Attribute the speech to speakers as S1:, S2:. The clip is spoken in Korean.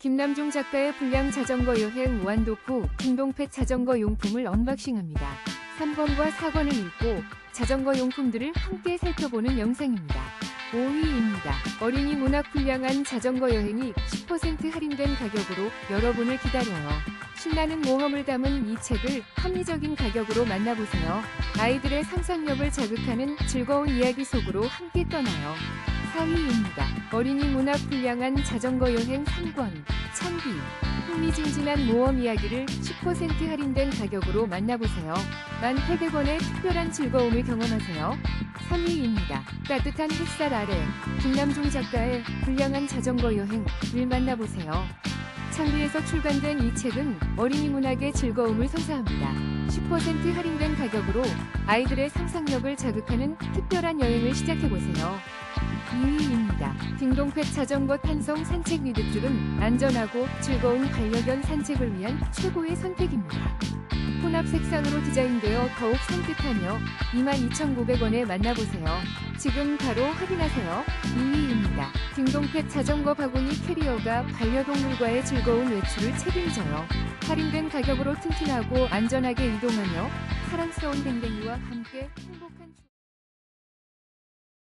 S1: 김남종 작가의 불량 자전거 여행 후 김동펫 자전거 용품을 언박싱합니다. 3권과 4권을 읽고 자전거 용품들을 함께 살펴보는 영상입니다. 5위입니다. 어린이 문학 불량한 자전거 여행이 10% 할인된 가격으로 여러분을 기다려요. 신나는 모험을 담은 이 책을 합리적인 가격으로 만나보세요. 아이들의 상상력을 자극하는 즐거운 이야기 속으로 함께 떠나요. 4위입니다. 어린이 문학 불량한 자전거 여행 3권 창비 흥미진진한 모험 이야기를 10% 할인된 가격으로 만나보세요. 1,800원의 특별한 즐거움을 경험하세요. 3위입니다. 따뜻한 햇살 아래 김남종 작가의 불량한 자전거 여행을 만나보세요. 창비에서 출간된 이 책은 어린이 문학의 즐거움을 선사합니다. 10% 할인된 가격으로 아이들의 상상력을 자극하는 특별한 여행을 시작해보세요. 2위입니다. 딩동펫 자전거 탄성 산책 리드줄은 안전하고 즐거운 반려견 산책을 위한 최고의 선택입니다. 혼합 색상으로 디자인되어 더욱 산뜻하며 22,900원에 만나보세요. 지금 바로 확인하세요. 2위입니다. 딩동펫 자전거 바구니 캐리어가 반려동물과의 즐거운 외출을 책임져요. 할인된 가격으로 튼튼하고 안전하게 이동하며 사랑스러운 댕댕이와 함께 행복한